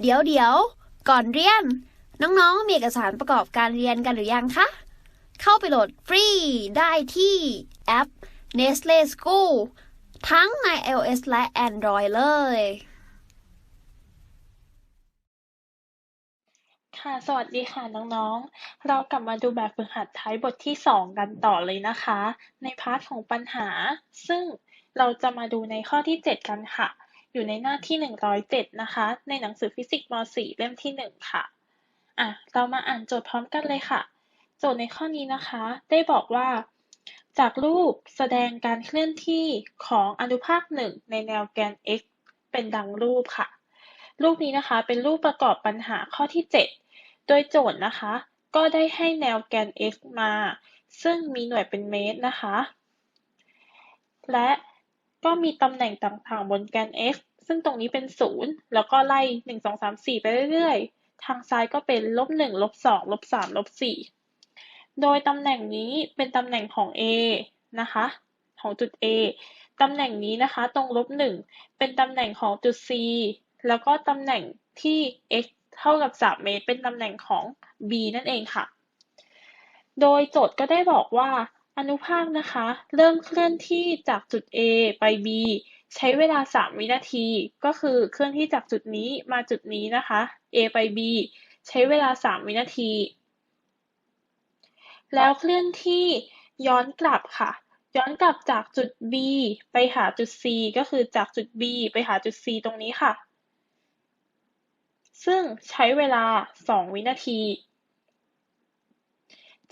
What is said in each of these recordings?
เดี๋ยวเดี๋ยวก่อนเรียน น้องๆ มีเอกสารประกอบการเรียนกันหรือยังคะ เข้าไปโหลดฟรีได้ที่แอป Nestle School ทั้งใน iOS และ Android เลย ค่ะ สวัสดีค่ะน้องๆ เรากลับมาดูแบบฝึกหัดท้ายบทที่ 2 กันต่อเลยนะคะ ในพาร์ทของปัญหา ซึ่งเราจะมาดูในข้อที่ 7 กันค่ะ อยู่ในหน้าที่ 107 นะคะ ในหนังสือฟิสิกส์ม .4 เล่มที่ 1 ค่ะ อะ เรามาอ่านโจทย์พร้อมกันเลยค่ะ โจทย์ในข้อนี้นะคะ ได้บอกว่า จากรูปแสดงการเคลื่อนที่ของอนุภาคหนึ่งในแนวแกน x เป็นดังรูปค่ะ รูปนี้นะคะเป็นรูปประกอบปัญหาข้อที่ 7 โดยโจทย์นะคะ ก็ได้ให้แนวแกน x มา ซึ่งมีหน่วยเป็นเมตรนะคะ และ ก็มีตำแหน่งต่างๆบนแกน x ซึ่งตรงนี้เป็น 0 แล้วก็ไล่ 1 2 3 4 ไปเรื่อยๆ ทางซ้ายก็เป็นลบ1ลบ2ลบ3ลบ4โดยตำแหน่งนี้เป็นตำแหน่งของ a นะคะ ของจุด a ตำแหน่งนี้นะคะ ตรงลบ1เป็นตำแหน่งของจุด c แล้วก็ตำแหน่งที่ x เท่ากับ 3 เมตร เป็นตำแหน่งของ b นั่นเองค่ะ โดยโจทย์ก็ได้บอกว่า อนุภาคนะคะ เริ่มเคลื่อนที่จากจุด A ไป B ใช้เวลา 3 วินาที ก็คือเคลื่อนที่จากจุดนี้มาจุดนี้นะคะ A ไป B ใช้เวลา 3 วินาที แล้วเคลื่อนที่ย้อนกลับค่ะ ย้อนกลับจากจุด B ไปหาจุด C ก็คือจากจุด B ไปหาจุด C ตรงนี้ค่ะ ซึ่งใช้เวลา 2 วินาที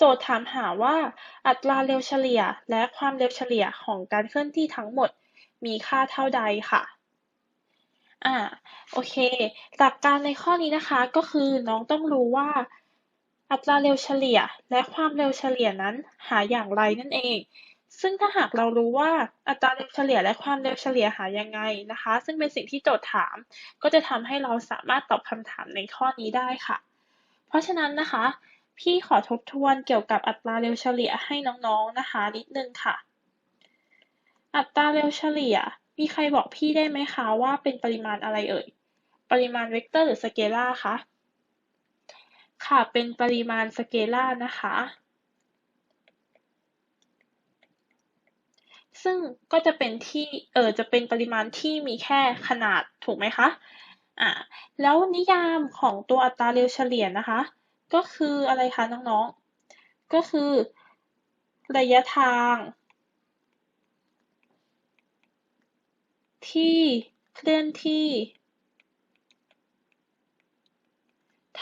จทย์ถามหาว่า อัตราเร็วเฉลี่ยและความเร็วเฉลี่ยของการเคลื่อนที่ทั้งหมดมีค่าเท่าใดค่ะอ่าโอเค หลักการในข้อนี้นะคะก็คือน้องต้องรู้ว่า อัตราเร็วเฉลี่ยและความเร็วเฉลี่ยนั้นหาอย่างไรนั่นเอง ซึ่งถ้าหากเรารู้ว่าอัตราเร็วเฉลี่ยและความเร็วเฉลี่ยหายังไงนะคะ ซึ่งเป็นสิ่งที่โจทย์ถาม ก็จะทำให้เราสามารถตอบคำถามในข้อนี้ได้ค่ะ เพราะฉะนั้นนะคะ พี่ขอทบทวนเกี่ยวกับอัตราเร็วเฉลี่ยให้น้องๆนะคะนิดนึงค่ะ อัตราเร็วเฉลี่ย มีใครบอกพี่ได้ไหมคะว่าเป็นปริมาณอะไรเอ่ย ปริมาณเวกเตอร์หรือสเกลาร์คะ ค่ะ เป็นปริมาณสเกลาร์นะคะซึ่งก็จะเป็นที่ เออจะเป็นปริมาณที่มีแค่ขนาดถูกไหมคะ อ่า แล้วนิยามของตัวอัตราเร็วเฉลี่ยนะคะ ก็คืออะไรคะน้องๆ ก็คือ ระยะทาง ที่เคลื่อนที่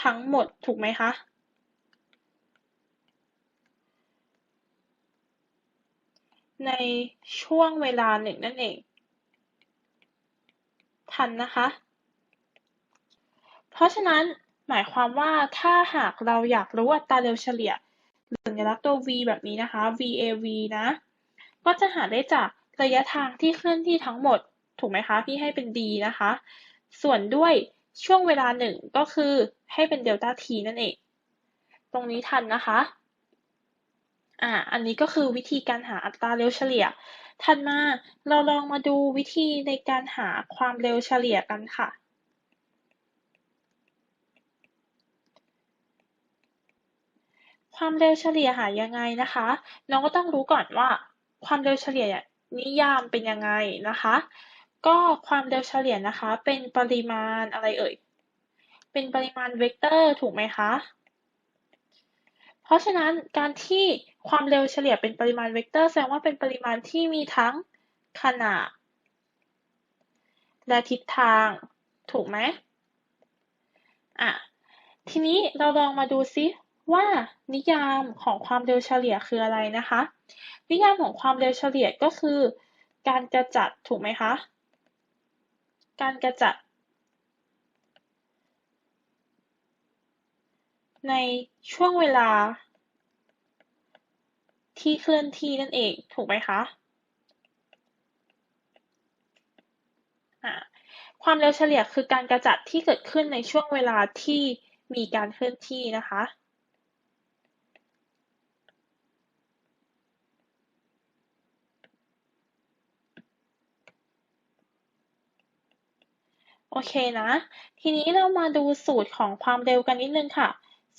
ทั้งหมดถูกไหมคะ ในช่วงเวลาหนึ่งนั่นเอง ทันนะคะ เพราะฉะนั้น หมายความว่าถ้าหากเราอยากรู้อัตราเร็วเฉลี่ยสัญลักษณ์ตัว v แบบนี้นะคะ VAV นะ ก็จะหาได้จากระยะทางที่เคลื่อนที่ทั้งหมด ถูกไหมคะ พี่ให้เป็น d นะคะ ส่วนด้วยช่วงเวลาหนึ่งก็คือให้เป็นเดลต้า t นั่นเอง ตรงนี้ทันนะคะ อ่า อันนี้ก็คือวิธีการหาอัตราเร็วเฉลี่ย ถัดมาเราลองมาดูวิธีในการหาความเร็วเฉลี่ยกันค่ะ ความเร็วเฉลี่ยหายังไงนะคะ น้องก็ต้องรู้ก่อนว่า ความเร็วเฉลี่ยนิยามเป็นยังไงนะคะ ก็ความเร็วเฉลี่ยนะคะ เป็นปริมาณอะไรเอ่ย เป็นปริมาณเวกเตอร์ถูกไหมคะ เพราะฉะนั้นการที่ความเร็วเฉลี่ยเป็นปริมาณเวกเตอร์แสดงว่าเป็นปริมาณที่มีทั้งขนาด และทิศทางถูกไหมอะทีนี้เราลองมาดูซิ ว่านิยามของความเร็วเฉลี่ยคืออะไรนะคะ นิยามของความเร็วเฉลี่ยก็คือ การกระจัดถูกไหมคะ การกระจัด ในช่วงเวลา ที่เคลื่อนที่นั่นเองถูกไหมคะความเร็วเฉลี่ยคือการกระจัดที่เกิดขึ้นในช่วงเวลาที่มีการเคลื่อนที่นะคะ โอเคนะ ทีนี้เรามาดูสูตรของความเร็วกันนิดนึงค่ะ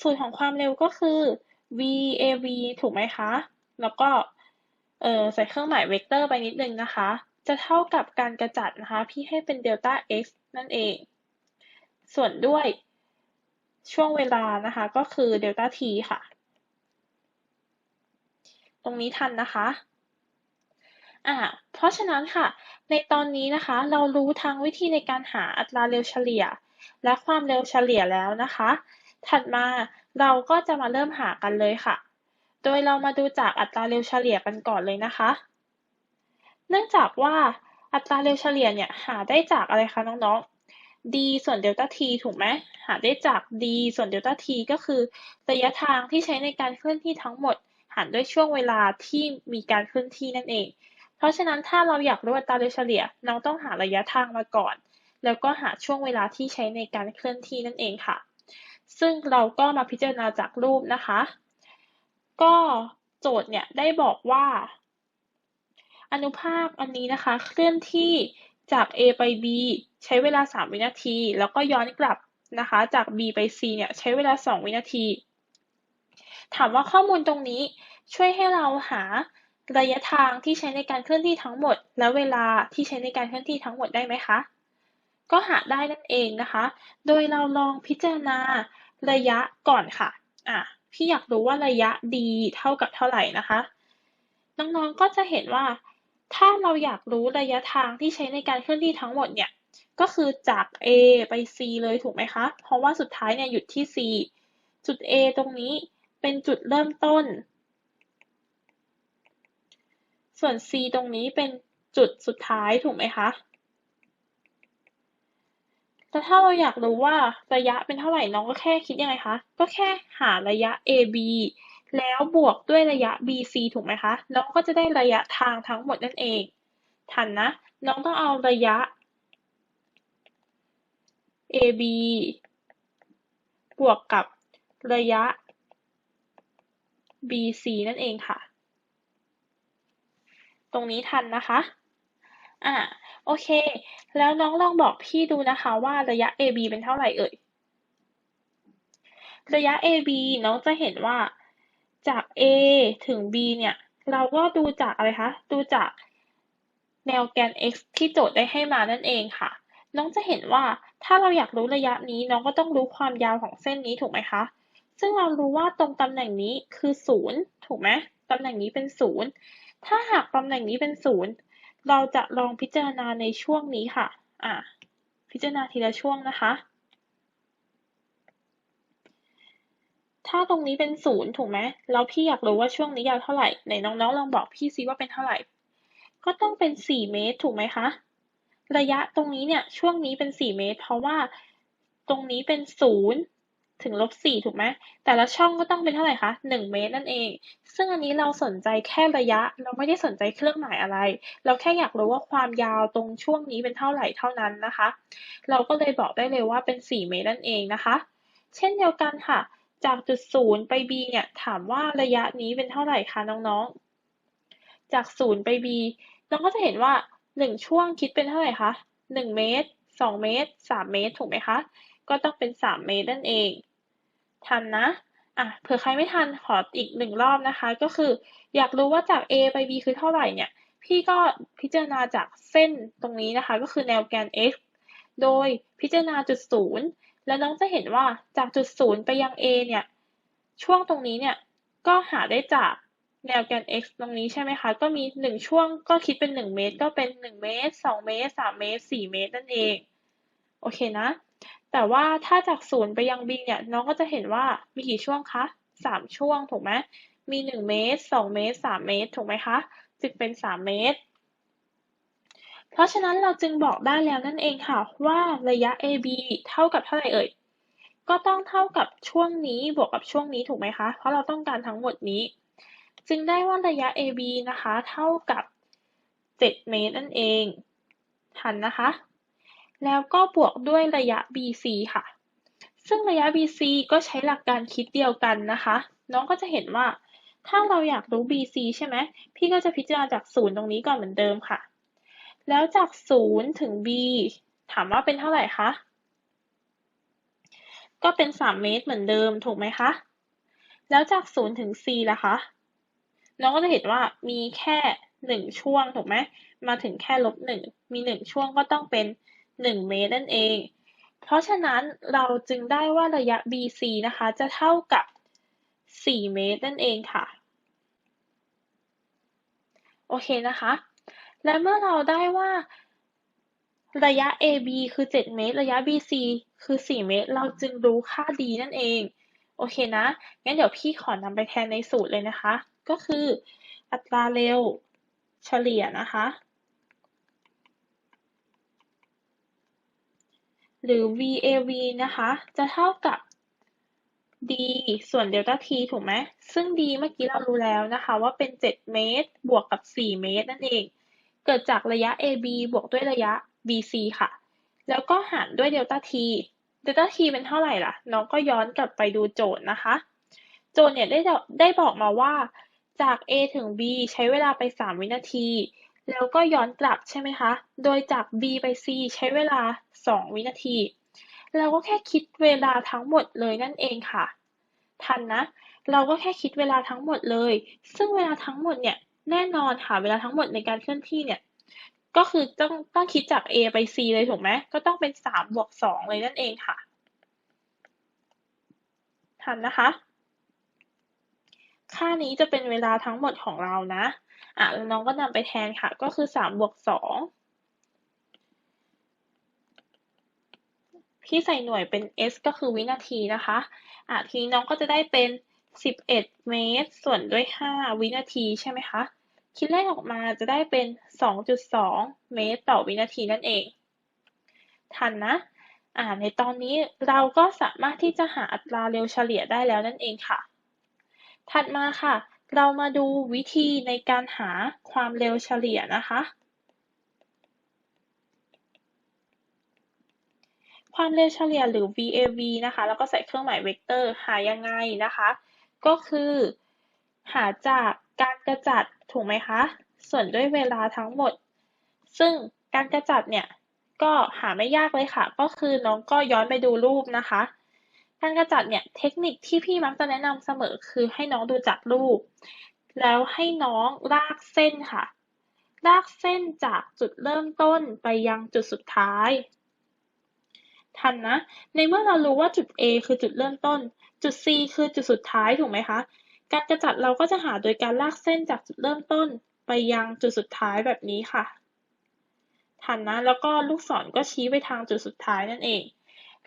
สูตรของความเร็วก็คือ VAV ถูกไหมคะ แล้วก็เออใส่เครื่องหมายเวกเตอร์ไปนิดนึงนะคะ จะเท่ากับการกระจัดนะคะ พี่ให้เป็นเดลต้า x นั่นเอง ส่วนด้วยช่วงเวลานะคะ ก็คือเดลต้า t ค่ะ ตรงนี้ทันนะคะ อ่า เพราะฉะนั้นค่ะ ในตอนนี้นะคะ เรารู้ทั้งวิธีในการหาอัตราเร็วเฉลี่ย และความเร็วเฉลี่ยแล้วนะคะ ถัดมาเราก็จะมาเริ่มหากันเลยค่ะ โดยเรามาดูจากอัตราเร็วเฉลี่ยกันก่อนเลยนะคะ เนื่องจากว่าอัตราเร็วเฉลี่ยเนี่ยหาได้จากอะไรคะน้องๆ d ส่วนเดลต้า t ถูกไหม หาได้จาก d ส่วนเดลต้า t ก็คือระยะทางที่ใช้ในการเคลื่อนที่ทั้งหมด หารด้วยช่วงเวลาที่มีการเคลื่อนที่นั่นเอง เพราะฉะนั้นถ้าเราอยากรู้อัตราเร็วเฉลี่ย เราต้องหาระยะทางมาก่อน แล้วก็หาช่วงเวลาที่ใช้ในการเคลื่อนที่นั่นเองค่ะ ซึ่งเราก็มาพิจารณาจากรูปนะคะ ก็โจทย์เนี่ยได้บอกว่า อนุภาคอันนี้นะคะ เคลื่อนที่จาก A ไป B ใช้เวลา 3 วินาที แล้วก็ย้อนกลับนะคะ จาก B ไป C เนี่ยใช้เวลา 2 วินาที ถามว่าข้อมูลตรงนี้ช่วยให้เราหา ระยะทางที่ใช้ในการเคลื่อนที่ทั้งหมด และเวลาที่ใช้ในการเคลื่อนที่ทั้งหมดได้ไหมคะ ก็หาได้นั่นเองนะคะ โดยเราลองพิจารณาระยะก่อนค่ะ อะ พี่อยากรู้ว่าระยะ d เท่ากับเท่าไหร่นะคะ น้องๆ ก็จะเห็นว่า ถ้าเราอยากรู้ระยะทางที่ใช้ในการเคลื่อนที่ทั้งหมดเนี่ย ก็คือจาก A ไป C เลยถูกไหมคะ เพราะว่าสุดท้ายเนี่ยหยุดที่ C จุด A ตรงนี้เป็นจุดเริ่มต้น ส่วน C ตรงนี้เป็นจุดสุดท้ายถูกไหมคะแต่ถ้าเราอยากรู้ว่าระยะเป็นเท่าไหร่น้องก็แค่คิดยังไงคะ ก็แค่หาระยะ AB แล้วบวกด้วยระยะ BC ถูกไหมคะ น้องก็จะได้ระยะทางทั้งหมดนั่นเอง ทันนะ น้องต้องเอาระยะ AB บวกกับระยะ BC นั่นเองค่ะ ตรงนี้ทันนะคะ อ่า โอเค แล้วน้องลองบอกพี่ดูนะคะว่าระยะ AB เป็นเท่าไหร่เอ่ย ระยะ AB น้องจะเห็นว่าจาก A ถึง B เนี่ย เราก็ดูจากอะไรคะ ดูจากแนวแกน x ที่โจทย์ได้ให้มานั่นเองค่ะ น้องจะเห็นว่าถ้าเราอยากรู้ระยะนี้ น้องก็ต้องรู้ความยาวของเส้นนี้ถูกไหมคะ ซึ่งเรารู้ว่าตรงตำแหน่งนี้คือศูนย์ถูกไหมตำแหน่งนี้เป็นศูนย์ ถ้าหากตำแหน่งนี้เป็นศูนย์เราจะลองพิจารณาในช่วงนี้ค่ะ อะพิจารณาทีละช่วงนะคะ ถ้าตรงนี้เป็นศูนย์ถูกไหมแล้วพี่อยากรู้ว่าช่วงนี้ยาวเท่าไหร่ไหนน้องๆลองบอกพี่ซิว่าเป็นเท่าไหร่ ก็ต้องเป็นสี่เมตรถูกไหมคะ ระยะตรงนี้เนี่ยช่วงนี้เป็นสี่เมตร เพราะว่าตรงนี้เป็นศูนย์ ถึงลบสี่ถูกไหมแต่ละช่องก็ต้องเป็นเท่าไหร่คะหนึ่งเมตรนั่นเอง ซึ่งอันนี้เราสนใจแค่ระยะ เราไม่ได้สนใจเครื่องหมายอะไร เราแค่อยากรู้ว่าความยาวตรงช่วงนี้เป็นเท่าไหร่เท่านั้นนะคะ เราก็เลยบอกได้เลยว่าเป็นสี่เมตรนั่นเองนะคะ เช่นเดียวกันค่ะ จากจุดศูนย์ไป B เนี่ยถามว่าระยะนี้เป็นเท่าไหร่คะน้องๆ จากศูนย์ไป B น้องก็จะเห็นว่าหนึ่งช่วงคิดเป็นเท่าไหร่คะหนึ่งเมตรสองเมตรสามเมตรถูกไหมคะ ก็ต้องเป็นสามเมตรนั่นเอง ทันนะอะเผื่อใครไม่ทันขออีกหนึ่งรอบนะคะ ก็คือ อยากรู้ว่าจาก A ไป B คือเท่าไหร่เนี่ย พี่ก็พิจารณาจากเส้นตรงนี้นะคะ ก็คือแนวแกน x โดยพิจารณาจุดศูนย์แล้วน้องจะเห็นว่าจากจุดศูนย์ไปยัง A เนี่ย ช่วงตรงนี้เนี่ย ก็หาได้จากแนวแกน x ตรงนี้ใช่ไหมคะ ก็มีหนึ่งช่วงก็คิดเป็นหนึ่งเมตร ก็เป็นหนึ่งเมตรสองเมตรสามเมตรสี่เมตรนั่นเอง โอเคนะ แต่ว่าถ้าจากศูนย์ไปยัง b เนี่ยน้องก็จะเห็นว่ามีกี่ช่วงคะสามช่วงถูกไหมมีหนึ่งเมตรสองเมตรสามเมตรถูกไหมคะจึงเป็นสามเมตร เพราะฉะนั้นเราจึงบอกได้แล้วนั่นเองค่ะว่าระยะ AB เท่ากับเท่าไหร่เอ่ยก็ต้องเท่ากับช่วงนี้บวกกับช่วงนี้ถูกไหมคะ เพราะเราต้องการทั้งหมดนี้ จึงได้ว่าระยะ AB นะคะ เท่ากับ 7 เมตรนั่นเอง ทันนะคะ แล้วก็บวกด้วยระยะ BC ค่ะ ซึ่งระยะ BC ก็ใช้หลักการคิดเดียวกันนะคะ น้องก็จะเห็นว่า ถ้าเราอยากรู้ BC ใช่ไหม พี่ก็จะพิจารณาจากศูนย์ตรงนี้ก่อนเหมือนเดิมค่ะ แล้วจากศูนย์ถึง B ถามว่าเป็นเท่าไหร่คะ ก็เป็น 3 เมตรเหมือนเดิมถูกไหมคะ แล้วจาก0ถึง4ล่ะคะ น้องก็จะเห็นว่ามีแค่ 1 ช่วงถูกไหม มาถึงแค่ลบ1มี 1 ช่วงก็ต้องเป็น 1เมตรนั่นเอง เพราะฉะนั้นเราจึงได้ว่าระยะ BC นะคะจะเท่ากับ 4 เมตรนั่นเองค่ะ โอเคนะคะ และเมื่อเราได้ว่าระยะ AB คือ 7 เมตร ระยะ BC คือ 4 เมตร เราจึงรู้ค่า D นั่นเอง โอเคนะ งั้นเดี๋ยวพี่ขอนำไปแทนในสูตรเลยนะคะ ก็คืออัตราเร็วเฉลี่ยนะคะ หรือ VAV นะคะ จะเท่ากับ d ส่วนเดลต้า t ถูกไหม ซึ่ง d เมื่อกี้เรารู้แล้วนะคะว่าเป็น 7 เมตร บวกกับ 4 เมตรนั่นเอง เกิดจากระยะ AB บวกด้วยระยะ BC ค่ะ แล้วก็หารด้วยเดลต้า t เดลต้า t เป็นเท่าไหร่ล่ะ น้องก็ย้อนกลับไปดูโจทย์นะคะ โจทย์เนี่ยได้ได้บอกมาว่าจาก A ถึง B ใช้เวลาไป 3 วินาที แล้วก็ย้อนกลับใช่ไหมคะ โดยจาก B ไป C ใช้เวลา 2 วินาที เราก็แค่คิดเวลาทั้งหมดเลยนั่นเองค่ะ ทันนะ เราก็แค่คิดเวลาทั้งหมดเลย ซึ่งเวลาทั้งหมดเนี่ย แน่นอนค่ะ เวลาทั้งหมดในการเคลื่อนที่เนี่ย ก็คือต้องต้องคิดจาก A ไป C เลยถูกไหม ก็ต้องเป็น3บวก2เลยนั่นเองค่ะ ทันนะคะ ค่านี้จะเป็นเวลาทั้งหมดของเรานะ อะแล้วน้องก็นำไปแทนค่ะ ก็คือ3บวก2พี่ใส่หน่วยเป็น s ก็คือวินาทีนะคะ อะทีนี้น้องก็จะได้เป็น 11 เมตร ส่วนด้วย 5 วินาทีใช่ไหมคะ คิดเลขออกมาจะได้เป็น 2.2 เมตรต่อวินาทีนั่นเอง ทันนะ อ่า ในตอนนี้เราก็สามารถที่จะหาอัตราเร็วเฉลี่ยได้แล้วนั่นเองค่ะ ถัดมาค่ะ เรามาดูวิธีในการหาความเร็วเฉลี่ยนะคะ ความเร็วเฉลี่ยหรือ VAV นะคะ แล้วก็ใส่เครื่องหมายเวกเตอร์หายังไงนะคะ ก็คือหาจากการกระจัดถูกไหมคะ ส่วนด้วยเวลาทั้งหมด ซึ่งการกระจัดเนี่ย ก็หาไม่ยากเลยค่ะ ก็คือน้องก็ย้อนไปดูรูปนะคะ การกระจัดเนี่ยเทคนิคที่พี่มักจะแนะนำเสมอคือให้น้องดูจากรูป แล้วให้น้องลากเส้นค่ะ ลากเส้นจากจุดเริ่มต้นไปยังจุดสุดท้าย ทันนะ ในเมื่อเรารู้ว่าจุด A คือจุดเริ่มต้น จุด C คือจุดสุดท้ายถูกไหมคะ การกระจัดเราก็จะหาโดยการลากเส้นจากจุดเริ่มต้น ไปยังจุดสุดท้ายแบบนี้ค่ะ ทันนะ แล้วก็ลูกศรก็ชี้ไปทางจุดสุดท้ายนั่นเอง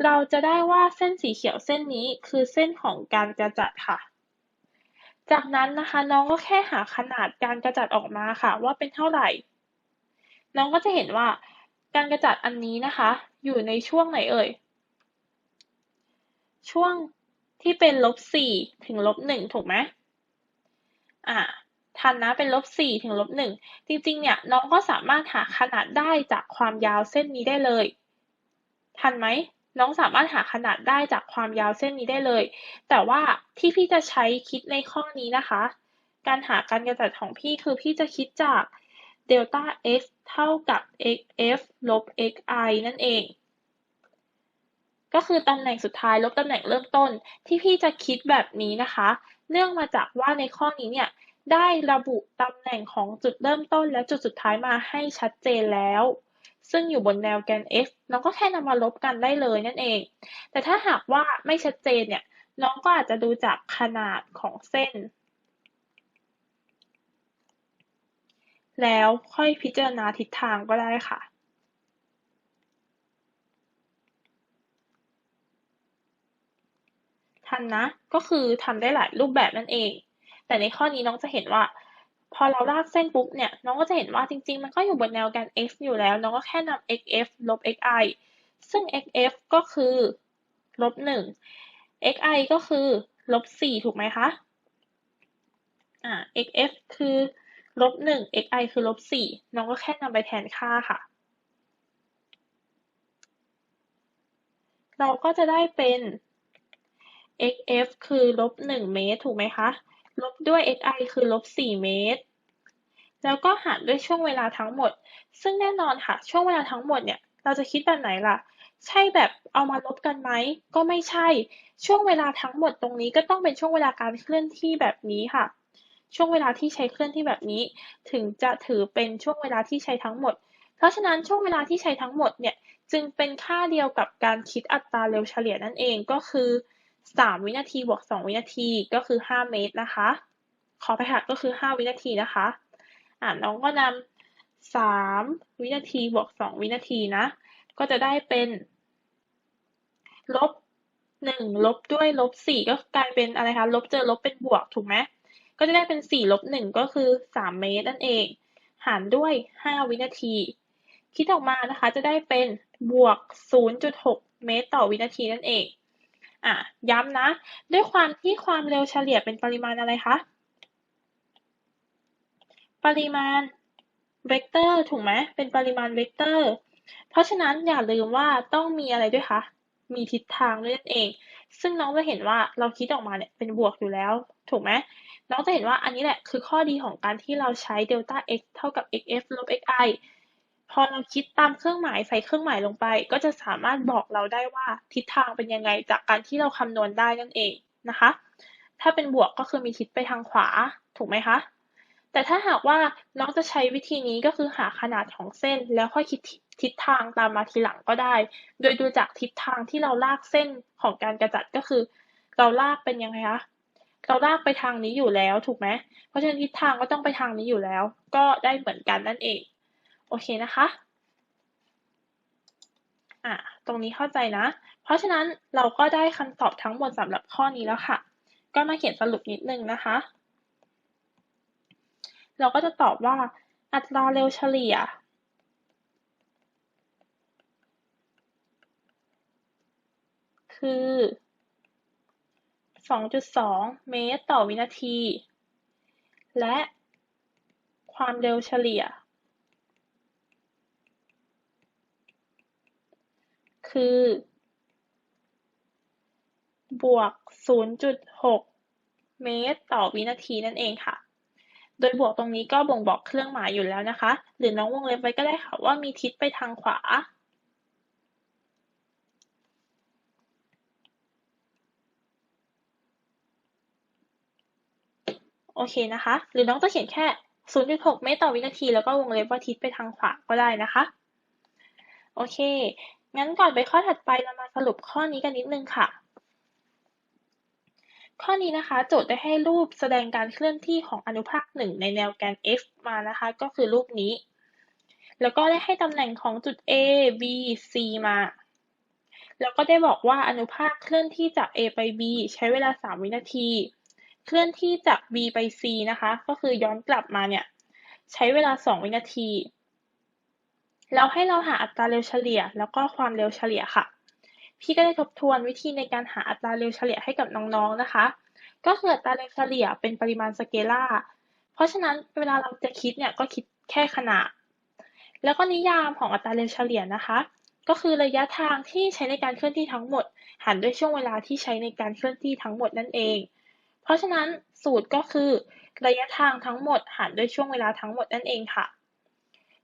เราจะได้ว่าเส้นสีเขียวเส้นนี้คือเส้นของการกระจัดค่ะ จากนั้นนะคะน้องก็แค่หาขนาดการกระจัดออกมาค่ะ ว่าเป็นเท่าไหร่ น้องก็จะเห็นว่าการกระจัดอันนี้นะคะ อยู่ในช่วงไหนเอ่ย ช่วงที่เป็นลบสี่ถึงลบหนึ่งถูกไหมอ่าทันนะเป็นลบสี่ถึงลบหนึ่งจริงๆ เนี่ยน้องก็สามารถหาขนาดได้จากความยาวเส้นนี้ได้เลย ทันไหม น้องสามารถหาขนาดได้จากความยาวเส้นนี้ได้เลย แต่ว่าที่พี่จะใช้คิดในข้อนี้นะคะ การหาการกระจัดของพี่คือพี่จะคิดจากเดลต้า x เท่ากับ xf ลบ xi นั่นเอง ก็คือตำแหน่งสุดท้ายลบตำแหน่งเริ่มต้น ที่พี่จะคิดแบบนี้นะคะ เนื่องมาจากว่าในข้อนี้เนี่ยได้ระบุตำแหน่งของจุดเริ่มต้นและจุดสุดท้ายมาให้ชัดเจนแล้ว ซึ่งอยู่บนแนวแกน x น้องก็แค่นำมาลบกันได้เลยนั่นเอง แต่ถ้าหากว่าไม่ชัดเจนเนี่ยน้องก็อาจจะดูจากขนาดของเส้น แล้วค่อยพิจารณาทิศทางก็ได้ค่ะทันนะ ก็คือทำได้หลายรูปแบบนั่นเอง แต่ในข้อนี้น้องจะเห็นว่า พอเราลากเส้นปุ๊บเนี่ยน้องก็จะเห็นว่าจริง ๆ มันก็อยู่บนแนวแกน x อยู่แล้ว น้องก็แค่นำ xf ลบ xi ซึ่ง xf ก็คือลบหนึ่ง xi ก็คือลบสี่ถูกไหมคะอ่า xf คือลบหนึ่ง xi คือลบสี่น้องก็แค่นำไปแทนค่าค่ะ เราก็จะได้เป็น xf คือลบหนึ่งเมตรถูกไหมคะ ลบด้วย xi คือลบสี่เมตร แล้วก็หารด้วยช่วงเวลาทั้งหมด ซึ่งแน่นอนค่ะ ช่วงเวลาทั้งหมดเนี่ย เราจะคิดแบบไหนล่ะ ใช่แบบเอามาลบกันไหม ก็ไม่ใช่ ช่วงเวลาทั้งหมดตรงนี้ก็ต้องเป็นช่วงเวลาการเคลื่อนที่แบบนี้ค่ะ ช่วงเวลาที่ใช้เคลื่อนที่แบบนี้ ถึงจะถือเป็นช่วงเวลาที่ใช้ทั้งหมด เพราะฉะนั้นช่วงเวลาที่ใช้ทั้งหมดเนี่ย จึงเป็นค่าเดียวกับการคิดอัตราเร็วเฉลี่ยนั่นเอง ก็คือ 3 วินาทีบวก 2 วินาทีก็คือ 5 เมตรนะคะ ขอไปค่ะก็คือ 5 วินาทีนะคะ อ่าน้องก็นำ3 วินาทีบวก 2 วินาทีนะ ก็จะได้เป็นลบ1ลบด้วยลบ4ก็กลายเป็นอะไรคะ ลบเจอลบเป็นบวกถูกไหม ก็จะได้เป็น4ลบ1ก็คือ 3 เมตรนั่นเอง หารด้วย 5 วินาที คิดออกมานะคะจะได้เป็นบวก 0.6 เมตรต่อวินาทีนั่นเอง อะ ย้ำนะ ด้วยความที่ความเร็วเฉลี่ยเป็นปริมาณอะไรคะ ปริมาณเวกเตอร์ถูกไหม เป็นปริมาณเวกเตอร์ เพราะฉะนั้นอย่าลืมว่าต้องมีอะไรด้วยคะ มีทิศทางด้วยนั่นเอง ซึ่งน้องจะเห็นว่าเราคิดออกมาเนี่ยเป็นบวกอยู่แล้ว ถูกไหม น้องจะเห็นว่าอันนี้แหละคือข้อดีของการที่เราใช้เดลต้า x เท่ากับ xf ลบ xi พอเราคิดตามเครื่องหมายใส่เครื่องหมายลงไป ก็จะสามารถบอกเราได้ว่าทิศทางเป็นยังไงจากการที่เราคำนวณได้นั่นเองนะคะ ถ้าเป็นบวกก็คือมีทิศไปทางขวาถูกไหมคะ แต่ถ้าหากว่าน้องจะใช้วิธีนี้ก็คือหาขนาดของเส้น แล้วค่อยคิดทิศทางตามมาทีหลังก็ได้ โดยดูจากทิศทางที่เราลากเส้นของการกระจัดก็คือ เราลากเป็นยังไงคะเราลากไปทางนี้อยู่แล้วถูกไหมเพราะฉะนั้นทิศทางก็ต้องไปทางนี้อยู่แล้ว ก็ได้เหมือนกันนั่นเอง โอเคนะคะอะตรงนี้เข้าใจนะ เพราะฉะนั้นเราก็ได้คำตอบทั้งหมดสำหรับข้อนี้แล้วค่ะ ก็มาเขียนสรุปนิดนึงนะคะ เราก็จะตอบว่าอัตราเร็วเฉลี่ยคือ 2.2 เมตรต่อวินาที และความเร็วเฉลี่ย คือ บวก 0.6 เมตรต่อวินาทีนั่นเองค่ะ โดยบวกตรงนี้ก็บ่งบอกเครื่องหมายอยู่แล้วนะคะ หรือน้องวงเล็บไว้ก็ได้ค่ะว่ามีทิศไปทางขวาโอเคนะคะ หรือน้องจะเขียนแค่ 0.6 เมตรต่อวินาที แล้วก็วงเล็บว่าทิศไปทางขวาก็ได้นะคะ โอเค งั้นก่อนไปข้อถัดไปเรามาสรุปข้อนี้กันนิดนึงค่ะ ข้อนี้นะคะโจทย์ได้ให้รูปแสดงการเคลื่อนที่ของอนุภาคหนึ่งในแนวแกน x มานะคะ ก็คือรูปนี้ แล้วก็ได้ให้ตำแหน่งของจุด A B C มา แล้วก็ได้บอกว่าอนุภาคเคลื่อนที่จาก A ไป B ใช้เวลา 3 วินาที เคลื่อนที่จาก B ไป C นะคะ ก็คือย้อนกลับมาเนี่ยใช้เวลา 2 วินาที แล้วให้เราหาอัตราเร็วเฉลี่ย แล้วก็ความเร็วเฉลี่ยค่ะ พี่ก็ได้ทบทวนวิธีในการหาอัตราเร็วเฉลี่ยให้กับน้องๆนะคะ ก็คืออัตราเร็วเฉลี่ยเป็นปริมาณสเกลาเพราะฉะนั้นเวลาเราจะคิดเนี่ยก็คิดแค่ขนาด แล้วก็นิยามของอัตราเร็วเฉลี่ยนะคะ ก็คือระยะทางที่ใช้ในการเคลื่อนที่ทั้งหมด หารด้วยช่วงเวลาที่ใช้ในการเคลื่อนที่ทั้งหมดนั่นเอง เพราะฉะนั้นสูตรก็คือ ระยะทางทั้งหมดหารด้วยช่วงเวลาทั้งหมดนั่นเองค่ะ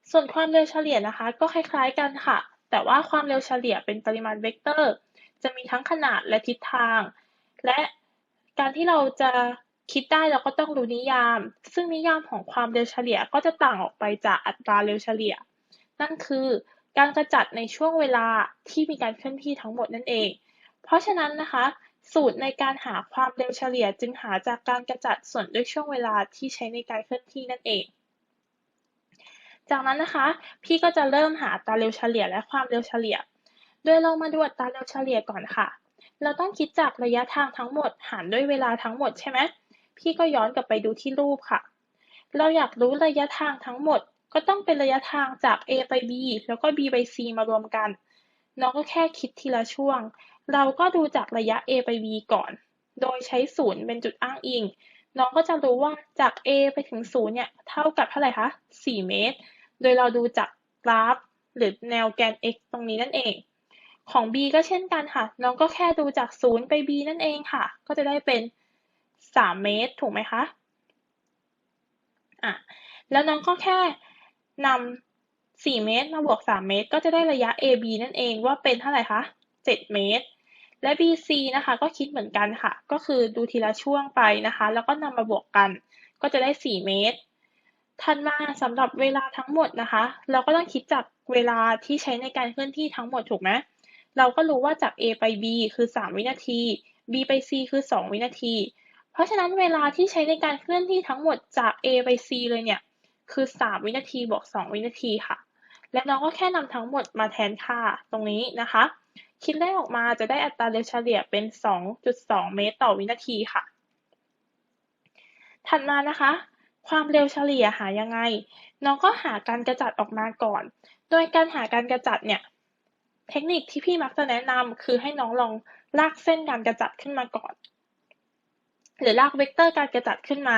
ส่วนความเร็วเฉลี่ยนะคะ ก็คล้ายๆกันค่ะ แต่ว่าความเร็วเฉลี่ยเป็นปริมาณเวกเตอร์ จะมีทั้งขนาดและทิศทาง และการที่เราจะคิดได้เราก็ต้องรู้นิยาม ซึ่งนิยามของความเร็วเฉลี่ยก็จะต่างออกไปจากอัตราเร็วเฉลี่ย นั่นคือการกระจัดในช่วงเวลาที่มีการเคลื่อนที่ทั้งหมดนั่นเอง เพราะฉะนั้นนะคะ สูตรในการหาความเร็วเฉลี่ยจึงหาจากการกระจัดส่วนด้วยช่วงเวลาที่ใช้ในการเคลื่อนที่นั่นเอง จากนั้นนะคะ พี่ก็จะเริ่มหาอัตราเร็วเฉลี่ยและความเร็วเฉลี่ย โดยเรามาดูอัตราเร็วเฉลี่ยก่อนค่ะ เราต้องคิดจากระยะทางทั้งหมดหารด้วยเวลาทั้งหมดใช่ไหมพี่ก็ย้อนกลับไปดูที่รูปค่ะ เราอยากรู้ระยะทางทั้งหมด ก็ต้องเป็นระยะทางจาก A ไป B แล้วก็ B ไป C มารวมกัน น้องก็แค่คิดทีละช่วง เราก็ดูจากระยะ A ไป B ก่อน โดยใช้ศูนย์เป็นจุดอ้างอิง น้องก็จะรู้ว่าจาก A ไปถึงศูนย์เนี่ยเท่ากับเท่าไหร่คะ 4 เมตร โดยเราดูจากกราฟ หรือแนวแกน x ตรงนี้นั่นเอง ของ b ก็เช่นกันค่ะ น้องก็แค่ดูจากศูนย์ไป b นั่นเองค่ะ ก็จะได้เป็นสามเมตร ถูกไหมคะอะแล้วน้องก็แค่นำ4เมตรมาบวก 3 เมตร ก็จะได้ระยะ AB นั่นเองว่าเป็นเท่าไหร่คะ 7 เมตร และ BC นะคะ ก็คิดเหมือนกันค่ะ ก็คือดูทีละช่วงไปนะคะ แล้วก็นำมาบวกกัน ก็จะได้ 4 เมตร ถัดมาสำหรับเวลาทั้งหมดนะคะ เราก็ต้องคิดจากเวลาที่ใช้ในการเคลื่อนที่ทั้งหมดถูกไหมเราก็รู้ว่าจาก A ไป B คือ 3 วินาที B ไป C คือ 2 วินาที เพราะฉะนั้นเวลาที่ใช้ในการเคลื่อนที่ทั้งหมดจาก A ไป C เลยเนี่ย คือ 3 วินาทีบวก 2 วินาทีค่ะ และน้องก็แค่นำทั้งหมดมาแทนค่าตรงนี้นะคะ คิดเลขออกมาจะได้อัตราเร็วเฉลี่ยเป็น 2.2 เมตรต่อวินาทีค่ะ ถัดมานะคะ ความเร็วเฉลี่ยหายังไง น้องก็หาการกระจัดออกมาก่อน โดยการหาการกระจัดเนี่ย เทคนิคที่พี่มักจะแนะนำคือให้น้องลองลากเส้นการกระจัดขึ้นมาก่อน หรือลากเวกเตอร์การกระจัดขึ้นมา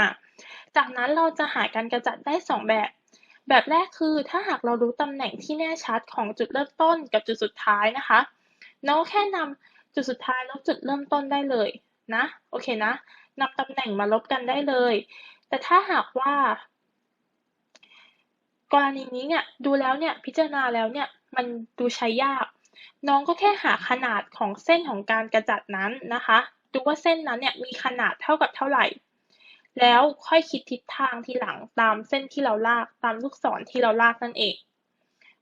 จากนั้นเราจะหาการกระจัดได้สองแบบ แบบแรกคือถ้าหากเรารู้ตำแหน่งที่แน่ชัดของจุดเริ่มต้นกับจุดสุดท้ายนะคะ น้องแค่นำจุดสุดท้ายลบจุดเริ่มต้นได้เลยนะ โอเคนะนำตำแหน่งมาลบกันได้เลย แต่ถ้าหากว่า กรณีนี้เนี่ยดูแล้วเนี่ยพิจารณาแล้วเนี่ยมันดูใช้ยาก น้องก็แค่หาขนาดของเส้นของการกระจัดนั้นนะคะ ดูว่าเส้นนั้นเนี่ยมีขนาดเท่ากับเท่าไหร่ แล้วค่อยคิดทิศทางทีหลังตามเส้นที่เราลากตามลูกศรที่เราลากนั่นเอง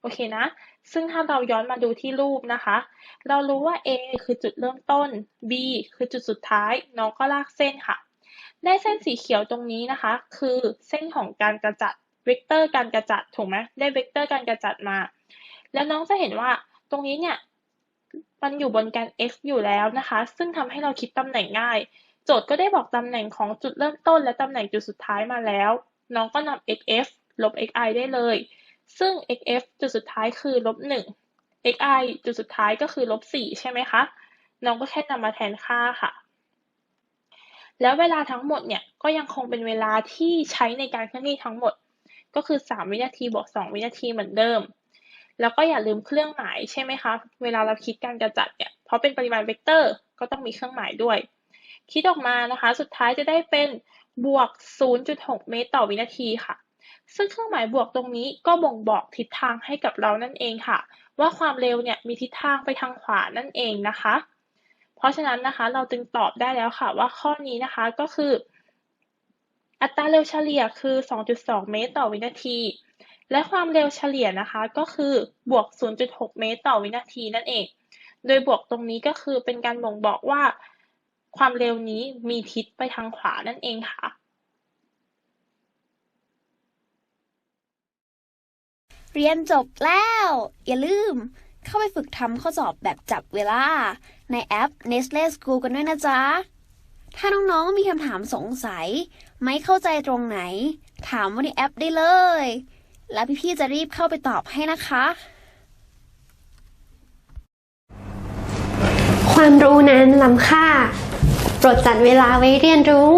โอเคนะ ซึ่งถ้าเราย้อนมาดูที่รูปนะคะ เรารู้ว่า A คือจุดเริ่มต้น B คือจุดสุดท้าย น้องก็ลากเส้นค่ะ ได้เส้นสีเขียวตรงนี้นะคะ คือเส้นของการกระจัดเวกเตอร์การกระจัดถูกไหมได้เวกเตอร์การกระจัดมา แล้วน้องจะเห็นว่าตรงนี้เนี่ยมันอยู่บนการ x อยู่แล้วนะคะ ซึ่งทำให้เราคิดตำแหน่งง่าย โจทย์ก็ได้บอกตำแหน่งของจุดเริ่มต้น และตำแหน่งจุดสุดท้ายมาแล้ว น้องก็นำ xf ลบ xi ได้เลย ซึ่ง xf จุดสุดท้ายคือลบหนึ่ง xi จุดสุดท้ายก็คือลบสี่ใช่ไหมคะ น้องก็แค่นำมาแทนค่าค่ะ แล้วเวลาทั้งหมดเนี่ยก็ยังคงเป็นเวลาที่ใช้ในการเคลื่อนที่ทั้งหมด ก็คือ 3 วินาทีบวก 2 วินาทีเหมือนเดิม แล้วก็อย่าลืมเครื่องหมายใช่ไหมคะ เวลาเราคิดการกระจัดเนี่ยเพราะเป็นปริมาณเวกเตอร์ก็ต้องมีเครื่องหมายด้วย คิดออกมานะคะ สุดท้ายจะได้เป็นบวก 0.6 เมตรต่อวินาทีค่ะ ซึ่งเครื่องหมายบวกตรงนี้ก็บ่งบอกทิศทางให้กับเรานั่นเองค่ะ ว่าความเร็วเนี่ยมีทิศทางไปทางขวานั่นเองนะคะ เพราะฉะนั้นนะคะ เราจึงตอบได้แล้วค่ะว่าข้อนี้นะคะก็คือ อัตราเร็วเฉลี่ยคือ 2.2 เมตรต่อวินาที และความเร็วเฉลี่ยนะคะก็คือบวก 0.6 เมตรต่อวินาทีนั่นเอง โดยบวกตรงนี้ก็คือเป็นการบ่งบอกว่า ความเร็วนี้มีทิศไปทางขวานั่นเองค่ะเรียนจบแล้ว อย่าลืมเข้าไปฝึกทำข้อสอบแบบจับเวลา ในแอป Nestle School กันด้วยนะจ๊ะ ถ้าน้องๆมีคำถามสงสัย ไม่เข้าใจตรงไหน ถามว่าในแอปได้เลย แล้วพี่ๆจะรีบเข้าไปตอบให้นะคะ ความรู้นั้นล้ำค่า โปรดจัดเวลาไว้เรียนรู้